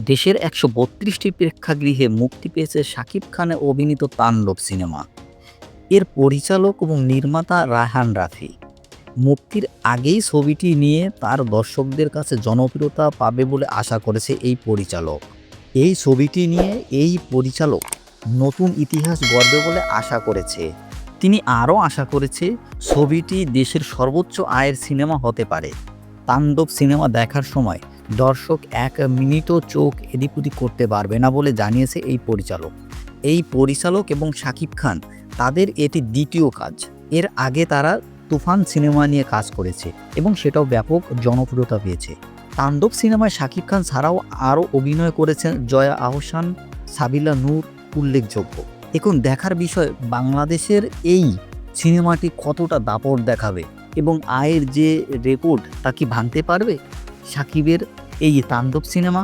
দেশের একশো বত্রিশটি প্রেক্ষাগৃহে মুক্তি পেয়েছে শাকিব খানের অভিনীত তাণ্ডব সিনেমা। এর পরিচালক এবং নির্মাতা রায়হান রাফি। মুক্তির আগেই ছবিটি নিয়ে তার দর্শকদের কাছে জনপ্রিয়তা পাবে বলে আশা করেছে এই পরিচালক। এই ছবিটি নিয়ে এই পরিচালক নতুন ইতিহাস গড়বে বলে আশা করেছে। তিনি আরও আশা করেছে ছবিটি দেশের সর্বোচ্চ আয়ের সিনেমা হতে পারে। তাণ্ডব সিনেমা দেখার সময় দর্শক এক মিনিটও চোখ এদিক ওদিক করতে পারবে না বলে জানিয়েছে এই পরিচালক। এই পরিচালক এবং শাকিব খান, তাদের এটি দ্বিতীয় কাজ। এর আগে তারা তুফান সিনেমা নিয়ে কাজ করেছে এবং সেটাও ব্যাপক জনপ্রিয়তা পেয়েছে। তাণ্ডব সিনেমায় শাকিব খান ছাড়াও আরও অভিনয় করেছেন জয়া আহসান, সাবিলা নূর, উল্লেখযোগ্য। এখন দেখার বিষয়, বাংলাদেশের এই সিনেমাটি কতটা দাপট দেখাবে এবং আয়ের যে রেকর্ড তা কি ভাঙতে পারবে? সাকিবের এই তাণ্ডব সিনেমা